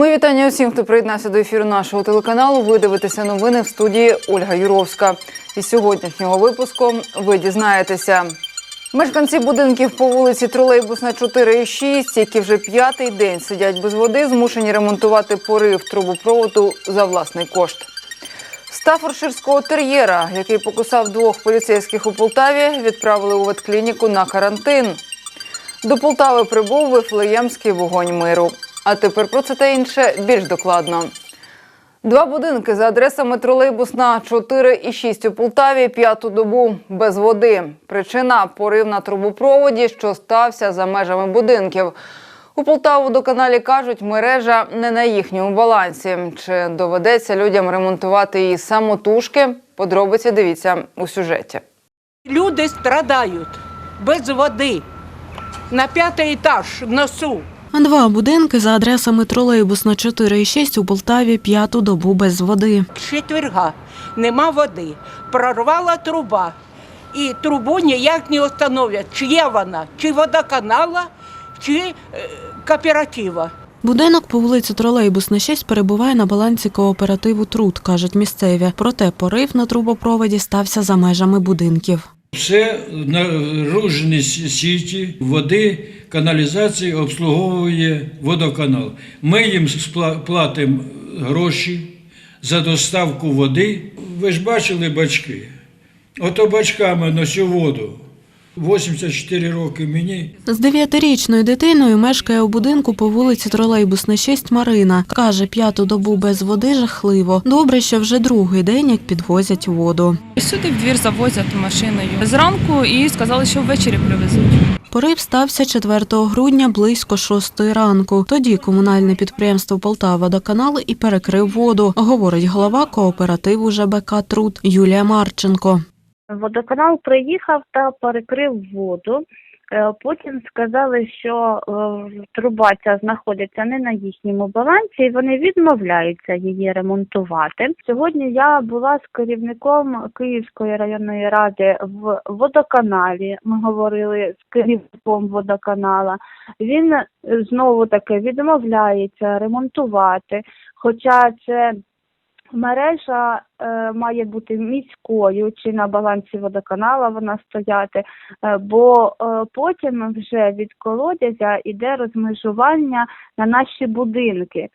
Ми вітання усім, хто приєднався до ефіру нашого телеканалу. Ви дивитеся новини в студії Ольга Юровська. Із сьогоднішнього випуску ви дізнаєтеся. Мешканці будинків по вулиці Тролейбусна 4 і 6, які вже п'ятий день сидять без води, змушені ремонтувати порив трубопроводу за власний кошт. Стафорширського тер'єра, який покусав двох поліцейських у Полтаві, відправили у ветклініку на карантин. До Полтави прибув Вифлеємський вогонь миру. А тепер про це та інше більш докладно. Два будинки за адресами тролейбусна 4 і 6 у Полтаві п'яту добу без води. Причина порив на трубопроводі, що стався за межами будинків. У Полтаву до каналі кажуть, мережа не на їхньому балансі. Чи доведеться людям ремонтувати її самотужки? Подробиці дивіться у сюжеті. Люди страдають без води. На п'ятий етаж носу. Два будинки за адресами тролейбусна 4 і 6 у Полтаві п'яту добу без води. Четверга нема води. Прорвала труба. І трубу ніяк не встановлять, чи є вона, чи водоканала, чи е, кооператива. Будинок по вулиці Тролейбусна 6 перебуває на балансі кооперативу Труд, кажуть місцеві. Проте порив на трубопроводі стався за межами будинків. Все наружні сіті води, каналізації обслуговує водоканал. Ми їм платимо гроші за доставку води. Ви ж бачили бачки? Ото бачками носю воду. 84 роки мені. З дев'ятирічною дитиною мешкає у будинку по вулиці Тролейбусна 6 Марина. Каже, п'яту добу без води жахливо. Добре, що вже другий день як підвозять воду. Сюди в двір завозять машиною зранку і сказали, що ввечері привезуть. Порив стався 4 грудня близько 6 ранку. Тоді комунальне підприємство Полтава-Водоканал і перекрив воду, говорить голова кооперативу ЖБК Труд Юлія Марченко. Водоканал приїхав та перекрив воду. Е, Потім сказали, що е, труба ця знаходиться не на їхньому балансі, і вони відмовляються її ремонтувати. Сьогодні я була з керівником Київської районної ради в водоканалі. Ми говорили з керівником водоканала. Він е, знову таки відмовляється ремонтувати, хоча це мережа е, має бути міською чи на балансі водоканала вона стояти, е, бо е, потім вже від колодязя йде розмежування на наші будинки.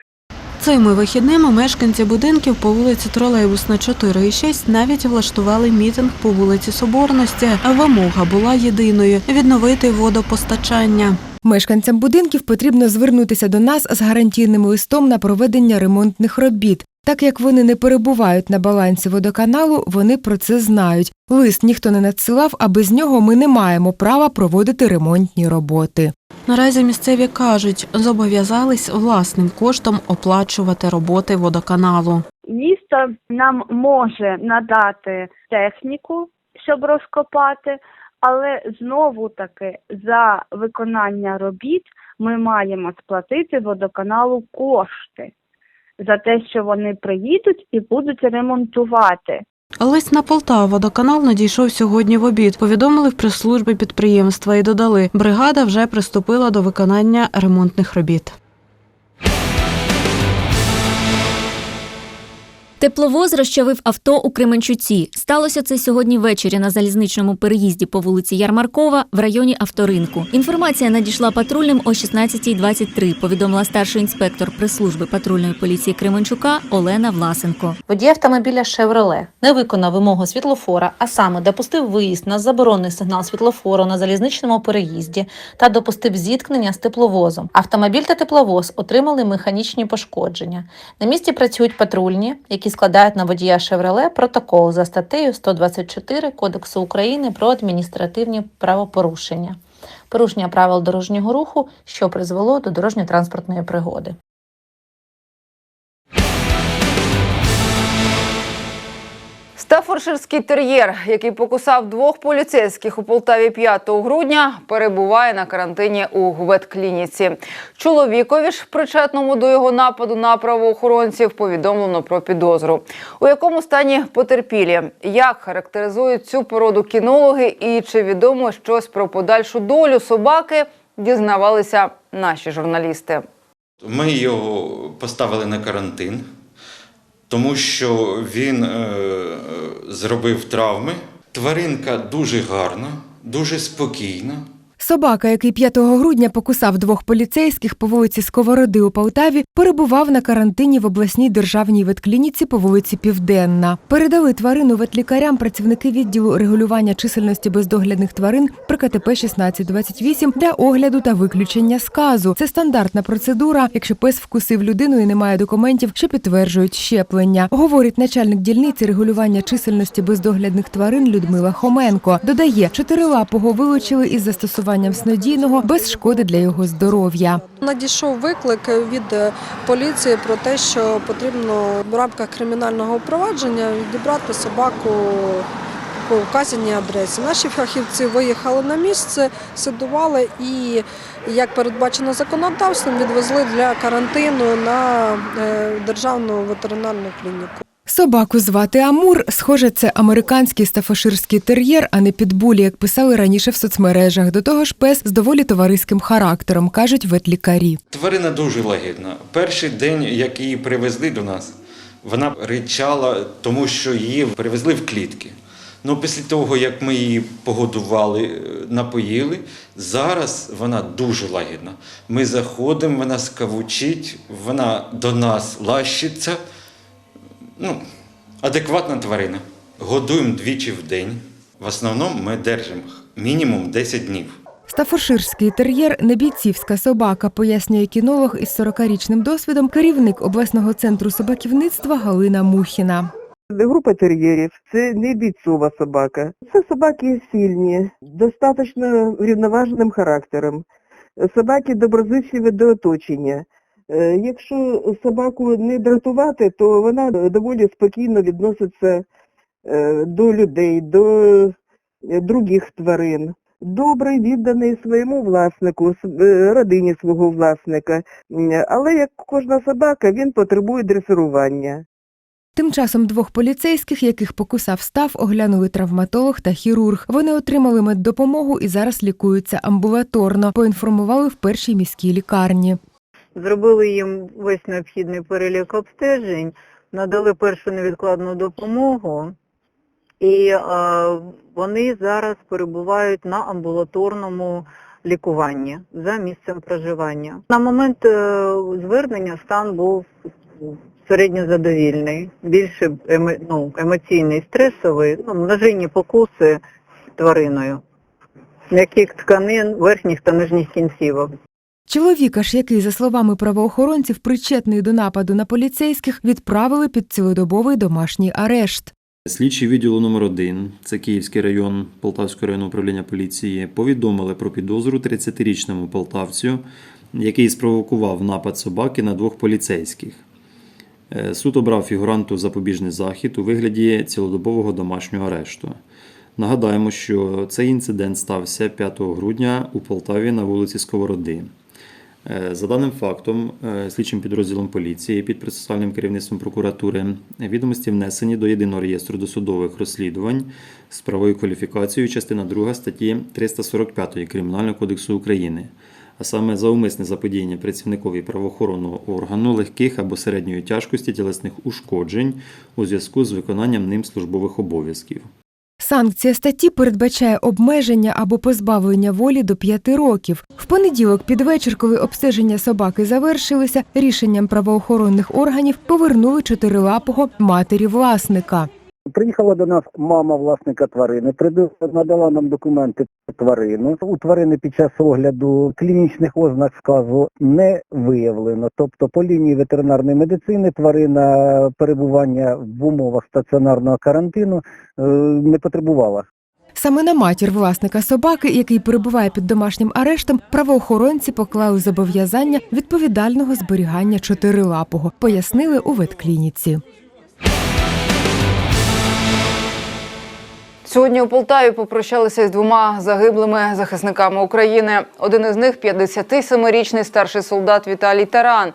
Цими вихідними мешканці будинків по вулиці Тролейбусна 4 і 6 навіть влаштували мітинг по вулиці Соборності. Вимога була єдиною відновити водопостачання. Мешканцям будинків потрібно звернутися до нас з гарантійним листом на проведення ремонтних робіт. Так як вони не перебувають на балансі водоканалу, вони про це знають. Лист ніхто не надсилав, а без нього ми не маємо права проводити ремонтні роботи. Наразі місцеві кажуть, зобов'язались власним коштом оплачувати роботи водоканалу. Місто нам може надати техніку, щоб розкопати, але знову таки за виконання робіт ми маємо сплатити водоканалу кошти за те, що вони приїдуть і будуть ремонтувати. Лист на Полтаву водоканал надійшов сьогодні в обід. Повідомили в прес-службі підприємства і додали, бригада вже приступила до виконання ремонтних робіт. Тепловоз розчавив авто у Кременчуці. Сталося це сьогодні ввечері на залізничному переїзді по вулиці Ярмаркова в районі авторинку. Інформація надійшла патрульним о 16.23, повідомила старший інспектор прес-служби патрульної поліції Кременчука Олена Власенко. Водій автомобіля «Шевроле» не виконав вимогу світлофора, а саме допустив виїзд на заборонений сигнал світлофору на залізничному переїзді та допустив зіткнення з тепловозом. Автомобіль та тепловоз отримали механічні пошкодження. На місці працюють патрульні, які складають на водія «Шевроле» протокол за статтею 124 Кодексу України про адміністративні правопорушення. Порушення правил дорожнього руху, що призвело до дорожньо-транспортної пригоди. Стафорширський тер'єр, який покусав двох поліцейських у Полтаві 5 грудня, перебуває на карантині у ветклініці. Чоловікові ж, причетному до його нападу на правоохоронців, повідомлено про підозру. У якому стані потерпілі, як характеризують цю породу кінологи і чи відомо щось про подальшу долю собаки, дізнавалися наші журналісти. Ми його поставили на карантин, тому що він е, зробив травми. Тваринка дуже гарна, дуже спокійна. Собака, який 5 грудня покусав двох поліцейських по вулиці Сковороди у Полтаві, перебував на карантині в обласній державній ветклініці по вулиці Південна. Передали тварину ветлікарям працівники відділу регулювання чисельності бездоглядних тварин при КТП 1628 для огляду та виключення сказу. Це стандартна процедура, якщо пес вкусив людину і немає документів, що підтверджують щеплення. Говорить начальник дільниці регулювання чисельності бездоглядних тварин Людмила Хоменко. Додає, чотирилапого вилучили із застосуванням снодійного без шкоди для його здоров'я. Надійшов виклик від е, поліції про те, що потрібно в рамках кримінального провадження відібрати собаку по вказаній адресі. Наші фахівці виїхали на місце, сидували і, як передбачено законодавством, відвезли для карантину на е, державну ветеринарну клініку. Собаку звати Амур. Схоже, це американський стафаширський тер'єр, а не підбулі, як писали раніше в соцмережах. До того ж, пес з доволі товариським характером, кажуть ветлікарі. Тварина дуже лагідна. Перший день, як її привезли до нас, вона ричала, тому що її привезли в клітки. Ну, після того, як ми її погодували, е, напоїли, зараз вона дуже лагідна. Ми заходимо, вона скавучить, вона до нас лащиться. Ну, адекватна тварина. Годуємо двічі в день. В основному ми держимо мінімум 10 днів. Стафоширський тер'єр не бійцівська собака, пояснює кінолог із 40-річним досвідом, керівник обласного центру собаківництва Галина Мухіна. Група тер'єрів це не бійцова собака. Це собаки сильні, достатньо рівноваженим характером. Собаки доброзичливі до оточення. Е, Якщо собаку не дратувати, то вона доволі спокійно відноситься е, до людей, до е, других тварин. Добрий, відданий своєму власнику, родині свого власника. Але як кожна собака, він потребує дресирування. Тим часом двох поліцейських, яких покусав став, оглянули травматолог та хірург. Вони отримали меддопомогу і зараз лікуються амбулаторно. Поінформували в першій міській лікарні. Зробили їм весь необхідний перелік обстежень, надали першу невідкладну допомогу, і е, вони зараз перебувають на амбулаторному лікуванні за місцем проживання. На момент е, звернення стан був середньозадовільний, більше емо- ну, емоційний, стресовий, ну, множинні покуси твариною, м'яких тканин, верхніх та нижніх кінцівок. Чоловіка ж, який, за словами правоохоронців, причетний до нападу на поліцейських, відправили під цілодобовий домашній арешт. Слідчі відділу номер 1 це Київський район Полтавського районного управління поліції, повідомили про підозру 30-річному полтавцю, який спровокував напад собаки на двох поліцейських. Е, Суд обрав фігуранту запобіжний захід у вигляді цілодобового домашнього арешту. Нагадаємо, що цей інцидент стався 5 грудня у Полтаві на вулиці Сковороди. Е, За даним фактом, е, слідчим підрозділом поліції під процесуальним керівництвом прокуратури відомості внесені до єдиного реєстру досудових розслідувань з правою кваліфікацією частина 2 статті 345 Кримінального кодексу України, а саме за умисне заподіяння працівникові правоохоронного органу легких або середньої тяжкості тілесних ушкоджень у зв'язку з виконанням ним службових обов'язків. Санкція статті передбачає обмеження або позбавлення волі до п'яти років. В понеділок під вечір, коли обстеження собаки завершилися, рішенням правоохоронних органів повернули чотирилапого матері власника. Приїхала до нас мама власника тварини, надала нам документи про тварину. У тварини під час огляду клінічних ознак сказу не виявлено. Тобто по лінії ветеринарної медицини тварина перебування в умовах стаціонарного карантину е, не потребувала. Саме на матір власника собаки, який перебуває під домашнім арештом, правоохоронці поклали зобов'язання відповідального зберігання чотирилапого, пояснили у ветклініці. Сьогодні у Полтаві попрощалися із двома загиблими захисниками України. Один із них – 57-річний старший солдат Віталій Таран.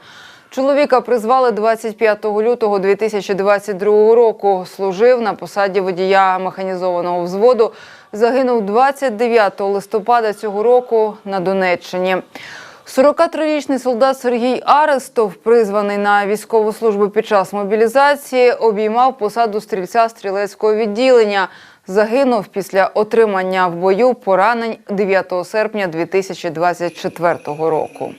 Чоловіка призвали 25 лютого 2022 року. Служив на посаді водія механізованого взводу. Загинув 29 листопада цього року на Донеччині. 43-річний солдат Сергій Арестов, призваний на військову службу під час мобілізації, обіймав посаду стрільця стрілецького відділення. Загинув після отримання в бою поранень 9 серпня 2024 року.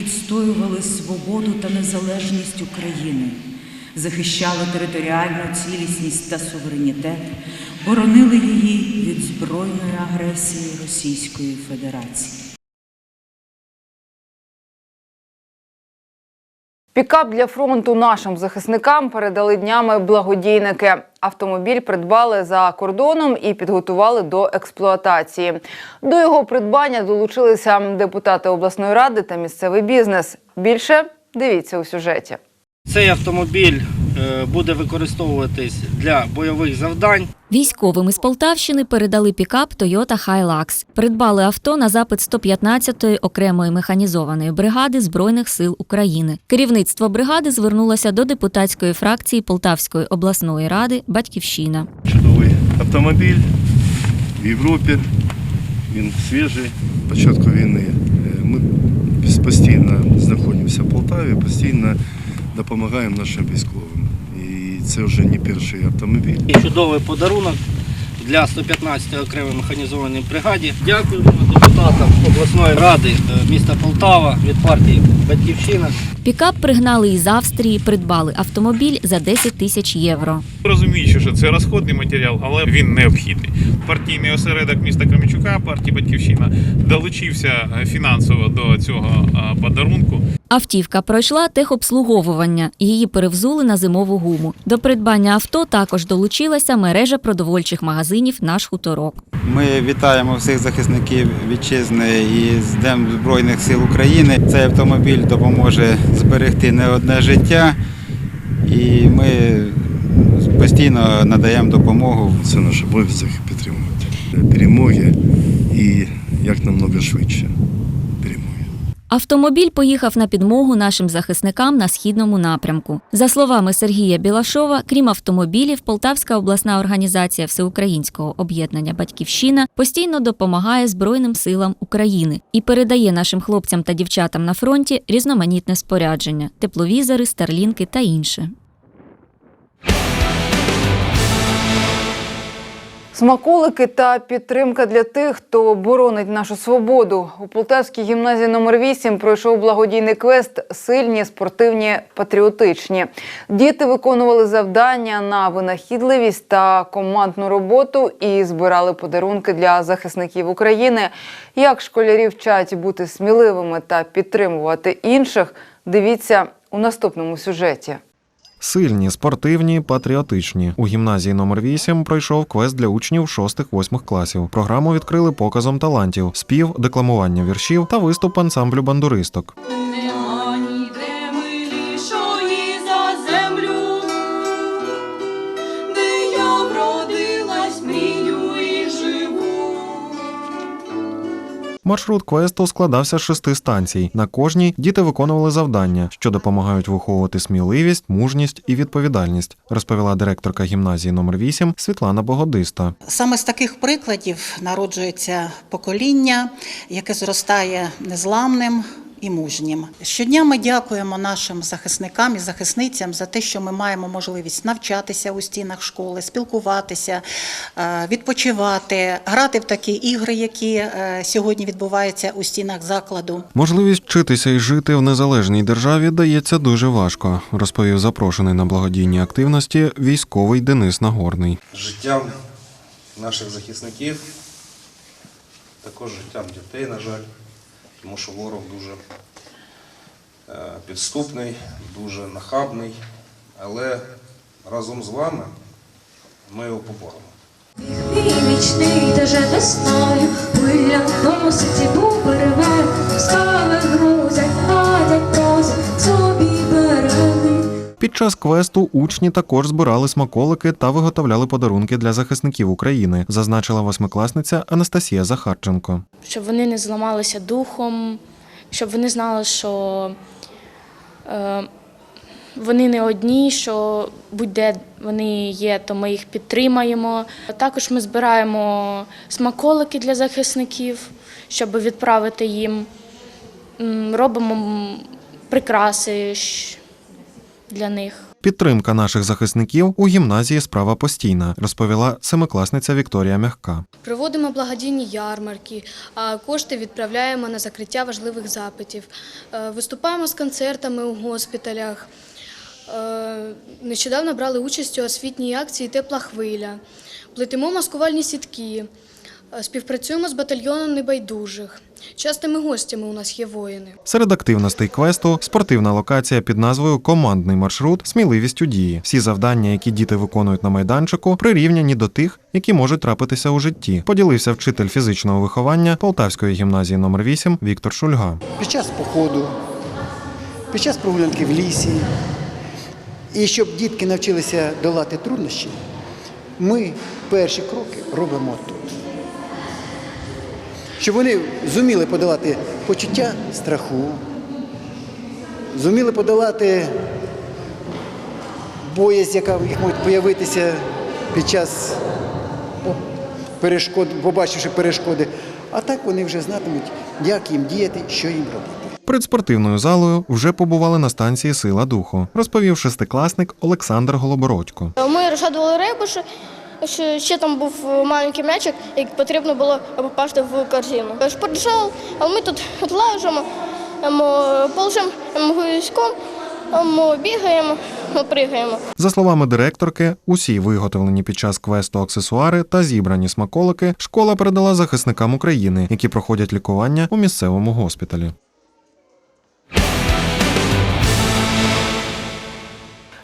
відстоювали свободу та незалежність України, захищали територіальну цілісність та суверенітет, боронили її від збройної агресії Російської Федерації. Пікап для фронту нашим захисникам передали днями благодійники. Автомобіль придбали за кордоном і підготували до експлуатації. До його придбання долучилися депутати обласної ради та місцевий бізнес. Більше дивіться у сюжеті. Цей автомобіль буде використовуватись для бойових завдань. Військовим із Полтавщини передали пікап Toyota Hilux. Придбали авто на запит 115-ї окремої механізованої бригади Збройних сил України. Керівництво бригади звернулося до депутатської фракції Полтавської обласної ради Батьківщина. Чудовий автомобіль в Європі. Він свіжий. Початку війни е, ми постійно знаходимося в Полтаві, постійно допомагаємо нашим військовим. Це вже не перший автомобіль. І чудовий подарунок для 115-ї окремої механізованої бригаді. Дякуємо депутатам обласної ради е, міста Полтава від партії Батьківщина. Пікап пригнали із Австрії, придбали автомобіль за 10 тисяч євро. Розуміючи, що це розходний матеріал, але він необхідний. Партійний осередок міста Кременчука, партії Батьківщина, долучився е, фінансово до цього е, подарунку. Автівка пройшла техобслуговування. Її перевзули на зимову гуму. До придбання авто також долучилася мережа продовольчих магазинів Наш хуторок. Ми вітаємо всіх захисників вітчизни і з Днем Збройних сил України. Цей автомобіль допоможе зберегти не одне життя, і ми постійно надаємо допомогу. Це наш обов'язок підтримувати перемоги і як намного швидше. Автомобіль поїхав на підмогу нашим захисникам на східному напрямку. За словами Сергія Білашова, крім автомобілів, Полтавська обласна організація Всеукраїнського об'єднання Батьківщина постійно допомагає Збройним силам України і передає нашим хлопцям та дівчатам на фронті різноманітне спорядження, тепловізори, старлінки та інше. Смаколики та підтримка для тих, хто боронить нашу свободу. У Полтавській гімназії номер 8 пройшов благодійний квест Сильні, спортивні, патріотичні. Діти виконували завдання на винахідливість та командну роботу і збирали подарунки для захисників України. Як школярі вчать бути сміливими та підтримувати інших, дивіться у наступному сюжеті. Сильні, спортивні, патріотичні. У гімназії номер 8 пройшов квест для учнів 6-8 класів. Програму відкрили показом талантів, спів, декламування віршів та виступ ансамблю бандуристок. Маршрут квесту складався з шести станцій. На кожній діти виконували завдання, що допомагають виховувати сміливість, мужність і відповідальність, розповіла директорка гімназії номер 8 Світлана Богодиста. Саме з таких прикладів народжується покоління, яке зростає незламним. І мужнім щодня ми дякуємо нашим захисникам і захисницям за те, що ми маємо можливість навчатися у стінах школи, спілкуватися, е, відпочивати, грати в такі ігри, які е, сьогодні відбуваються у стінах закладу. Можливість вчитися і жити в незалежній державі дається дуже важко, розповів запрошений на благодійні активності військовий Денис Нагорний. життям наших захисників, також життям дітей, на жаль, тому що ворог дуже е, підступний, дуже нахабний, але разом з вами ми його поборемо. Мій вічний даже весною, хвиля носить і був скали грузять, гадять просять, собі береги. Під час квесту учні також збирали смаколики та виготовляли подарунки для захисників України, зазначила восьмикласниця Анастасія Захарченко. щоб вони не зламалися духом, щоб вони знали, що е, вони не одні, що будь-де вони є, то ми їх підтримаємо. Також ми збираємо смаколики для захисників, щоб відправити їм. Робимо прикраси для них. Підтримка наших захисників у гімназії справа постійна, розповіла семикласниця Вікторія Мягка. Проводимо благодійні ярмарки, а кошти відправляємо на закриття важливих запитів. Е, Виступаємо з концертами у госпіталях. Е, Нещодавно брали участь у освітній акції Тепла хвиля. Плетемо маскувальні сітки. Е, Співпрацюємо з батальйоном небайдужих. Частими гостями у нас є воїни. Серед активностей квесту спортивна локація під назвою Командний маршрут сміливість у дії. Всі завдання, які діти виконують на майданчику, прирівняні до тих, які можуть трапитися у житті. Поділився вчитель фізичного виховання Полтавської гімназії номер 8 Віктор Шульга. під час походу, під час прогулянки в лісі. І щоб дітки навчилися долати труднощі, ми перші кроки робимо тут. Щоб вони зуміли подолати почуття страху, зуміли подолати боязнь, яка в їх може появитися під час перешкод, побачивши перешкоди. А так вони вже знатимуть, як їм діяти, що їм робити. Перед спортивною залою вже побували на станції Сила духу, розповів шестикласник Олександр Голобородько. Ми розгадували рейбуш, що ще там був маленький м'ячик, який потрібно було попасти в корзину. Спортзал, а ми тут лажимо, полземо гуськом, бігаємо, пригаємо. За словами директорки, усі виготовлені під час квесту аксесуари та зібрані смаколики школа передала захисникам України, які проходять лікування у місцевому госпіталі.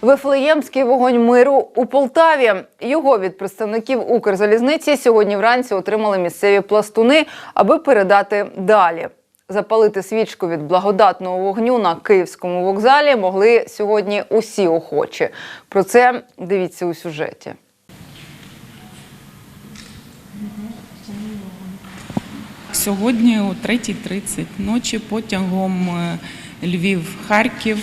Вифлеємський вогонь миру у Полтаві. Його від представників Укрзалізниці сьогодні вранці отримали місцеві пластуни, аби передати далі. Запалити свічку від благодатного вогню на київському вокзалі могли сьогодні усі охочі. Про це дивіться у сюжеті. Сьогодні о 3.30 ночі потягом е, Львів-Харків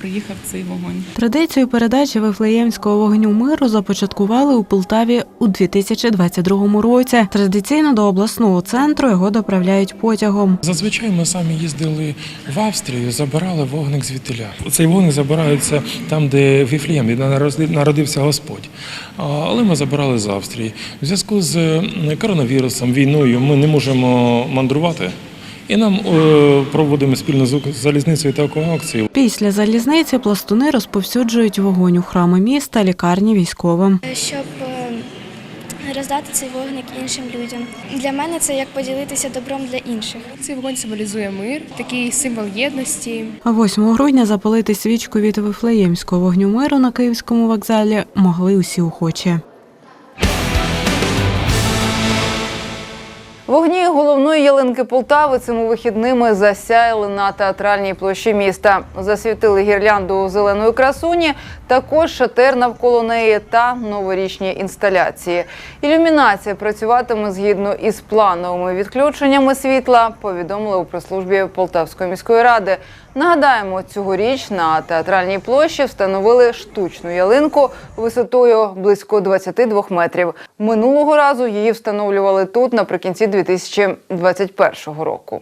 приїхав цей вогонь. Традицію передачі вифлеємського вогню миру започаткували у Полтаві у 2022 році. Традиційно до обласного центру його доправляють потягом. Зазвичай ми самі їздили в Австрію, забирали вогник звідтиля. Цей вогник забирається там, де Віфлієм, де народи- народився Господь. Але ми забирали з Австрії. В зв'язку з коронавірусом, війною ми не можемо мандрувати. І нам е, проводимо спільно з залізницею таку акцію. Після залізниці пластуни розповсюджують вогонь у храми міста, лікарні військовим. Щоб роздати цей вогник іншим людям. Для мене це як поділитися добром для інших. Цей вогонь символізує мир, такий символ єдності. А 8 грудня запалити свічку від вифлеємського вогню миру на київському вокзалі могли усі охочі. Вогні головної ялинки Полтави цими вихідними засяяли на театральній площі міста. Засвітили гірлянду зеленої красуні, також шатер навколо неї та новорічні інсталяції. Ілюмінація працюватиме згідно із плановими відключеннями світла. Повідомили у прес-службі Полтавської міської ради. Нагадаємо, цьогоріч на театральній площі встановили штучну ялинку висотою близько 22 метрів. Минулого разу її встановлювали тут наприкінці 2021 року.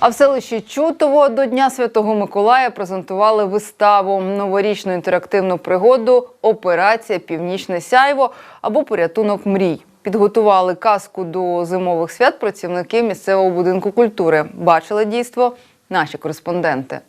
А в селищі Чутово до Дня Святого Миколая презентували виставу новорічну інтерактивну пригоду Операція Північне сяйво або порятунок мрій. Підготували казку до зимових свят працівники місцевого будинку культури. Бачили дійство наші кореспонденти.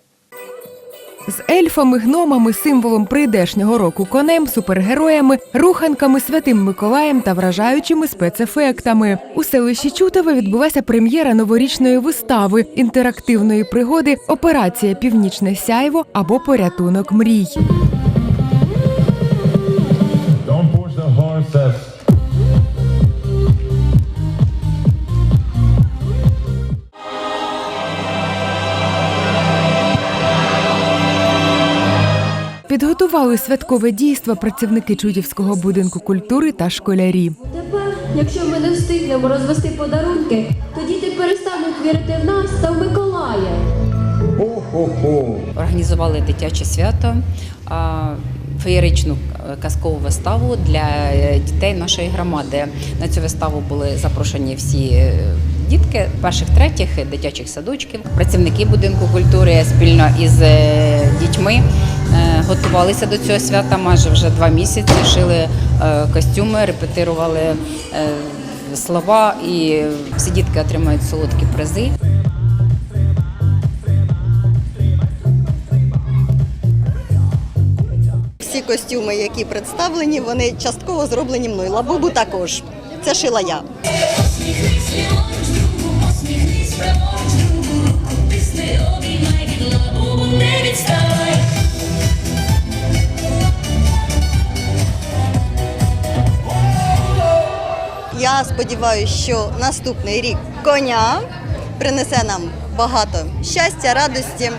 З ельфами, гномами, символом прийдешнього року конем, супергероями, руханками, святим Миколаєм та вражаючими спецефектами. У селищі Чутове відбулася прем'єра новорічної вистави інтерактивної пригоди Операція Північне сяйво або порятунок мрій. Don't push the horses. Підготували святкове дійство працівники Чудівського будинку культури та школярі. Тепер, якщо ми не встигнемо розвести подарунки, то діти перестануть вірити в нас та в Миколая. Хо-хо-хо. Організували дитяче свято, феєричну е, казкову виставу для е, дітей нашої громади. На цю виставу були запрошені всі е, дітки перших, третіх дитячих садочків, працівники будинку культури спільно із е, дітьми. е, Готувалися до цього свята майже вже два місяці, шили е, костюми, репетирували слова, і всі дітки отримають солодкі призи. Всі костюми, які представлені, вони частково зроблені мною. Лабубу також. Це шила я. Я сподіваюся, що наступний рік коня принесе нам багато щастя, радості.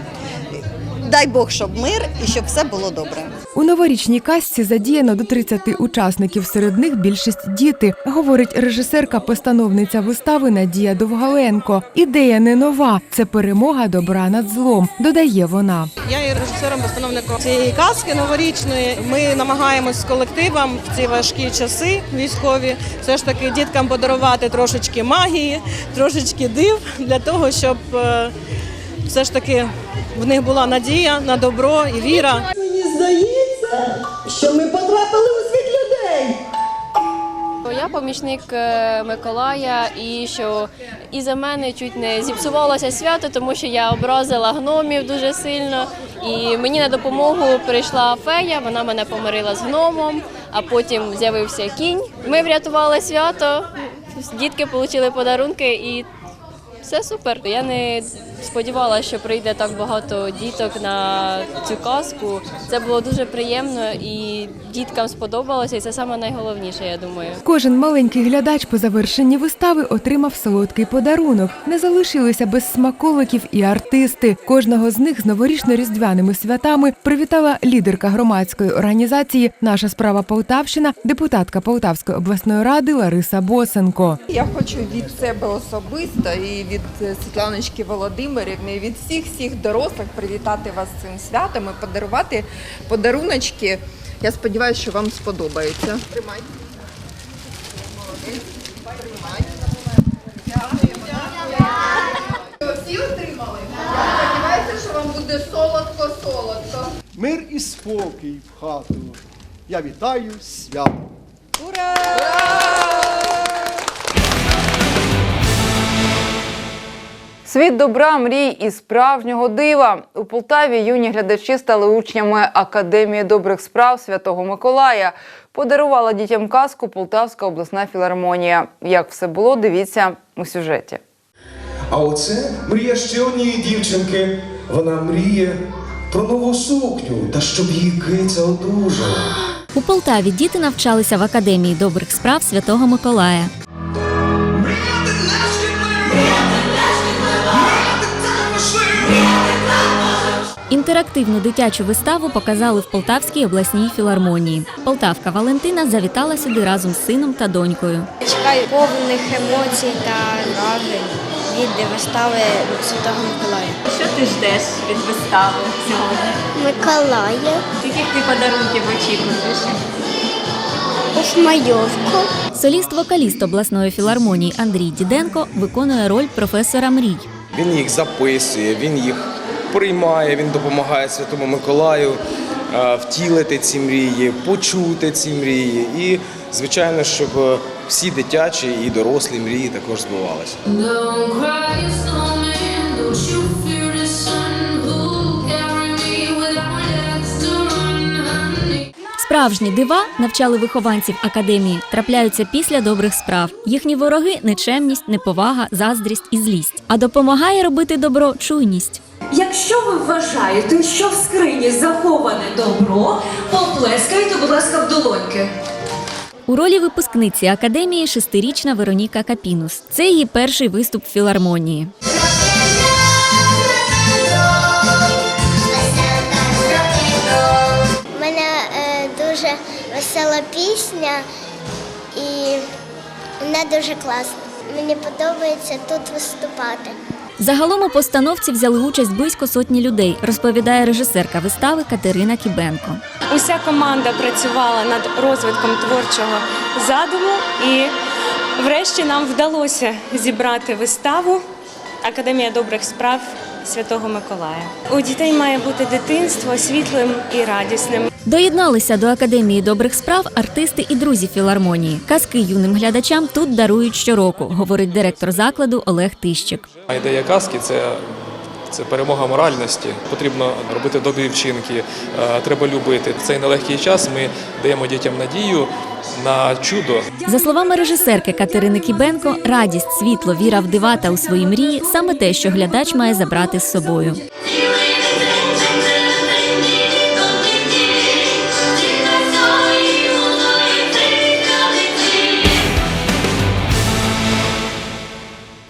Дай Бог, щоб мир і щоб все було добре. У новорічній казці задіяно до 30 учасників. Серед них більшість діти, говорить режисерка-постановниця вистави Надія Довгаленко. Ідея не нова, це перемога добра над злом, додає вона. Я є режисером-постановником цієї казки новорічної. Ми намагаємось з колективом в ці важкі часи військові все ж таки діткам подарувати трошечки магії, трошечки див для того, щоб е, все ж таки в них була надія на добро і віра. Мені здається, що ми потрапили у світ людей. Я помічник е, Миколая, і що і за мене чуть не зіпсувалося свято, тому що я образила гномів дуже сильно. І мені на допомогу прийшла фея, вона мене помирила з гномом, а потім з'явився кінь. Ми врятували свято, дітки отримали подарунки і все супер. Я не сподівалася, що прийде так багато діток на цю казку. Це було дуже приємно і діткам сподобалося, і це саме найголовніше, я думаю. Кожен маленький глядач по завершенні вистави отримав солодкий подарунок. Не залишилися без смаколиків і артисти. Кожного з них з новорічно-різдвяними святами привітала лідерка громадської організації Наша справа Полтавщина, депутатка Полтавської обласної ради Лариса Босенко. Я хочу від себе особисто і від е, Світланочки Володимирівни, від всіх всіх дорослих привітати вас з цим святом і подарувати подаруночки. Я сподіваюся, що вам сподобається. Молодець. Тримай. Всі отримали? Сподіваюся, що вам буде солодко-солодко. Мир і спокій в хату. Я вітаю з святом. Світ добра, мрій і справжнього дива у Полтаві. Юні глядачі стали учнями Академії добрих справ Святого Миколая. Подарувала дітям казку Полтавська обласна філармонія. Як все було, дивіться у сюжеті. А оце мрія ще однієї дівчинки. Вона мріє про нову сукню та щоб її киця одужала. У Полтаві діти навчалися в академії добрих справ Святого Миколая. Інтерактивну дитячу виставу показали в Полтавській обласній філармонії. Полтавка Валентина завітала сюди разом з сином та донькою. Чекаю повних емоцій та вражень від вистави Святого Миколая. Що ти ждеш від вистави сьогодні? Миколая, Яких ти подарунків очікуєш? Соліст-вокаліст обласної філармонії Андрій Діденко виконує роль професора мрій. Він їх записує, він їх приймає, він допомагає Святому Миколаю е, втілити ці мрії, почути ці мрії. І, звичайно, щоб е, всі дитячі і дорослі мрії також збувалися. Справжні дива навчали вихованців академії, трапляються після добрих справ. Їхні вороги нечемність, неповага, заздрість і злість. А допомагає робити добро чуйність. Якщо ви вважаєте, що в скрині заховане добро, поплескайте, будь ласка, в долоньки. У ролі випускниці академії шестирічна Вероніка Капінус. Це її перший виступ в філармонії. У мене е, дуже весела пісня і вона дуже класна. Мені подобається тут виступати. Загалом у постановці взяли участь близько сотні людей, розповідає режисерка вистави Катерина Кібенко. Уся команда працювала над розвитком творчого задуму, і врешті нам вдалося зібрати виставу Академія добрих справ Святого Миколая. У дітей має бути дитинство світлим і радісним. Доєдналися до академії добрих справ артисти і друзі філармонії. Казки юним глядачам тут дарують щороку, говорить директор закладу Олег Тищик. А Ідея казки це. Це перемога моральності. Потрібно робити добрі вчинки, е, треба любити. В цей нелегкий час ми даємо дітям надію на чудо. За словами режисерки Катерини Кібенко, радість, світло, віра в дива та у свої мрії саме те, що глядач має забрати з собою.